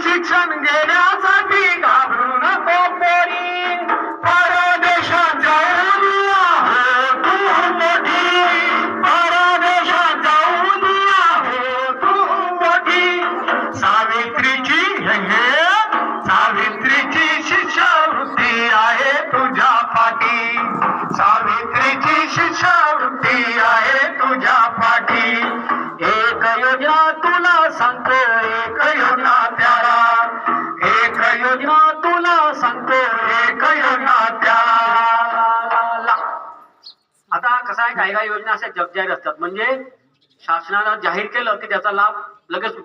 घेण्यासाठी घाबरू नको पोरी. परदेशात जाऊन हो तू मोठी. परदेशात जाऊन हो तू शिष्यवृत्ती आहे तुझ्या पाठी. सावित्रीची शिष्यवृत्ती आहे तुझ्या पाठी. एक योजना तुला सांगतो, एक योजना आता कसं आहे काही काही योजना अशा जगजाहीर असतात. म्हणजे शासनानं जाहीर केलं की त्याचा लाभ लगेच उद्या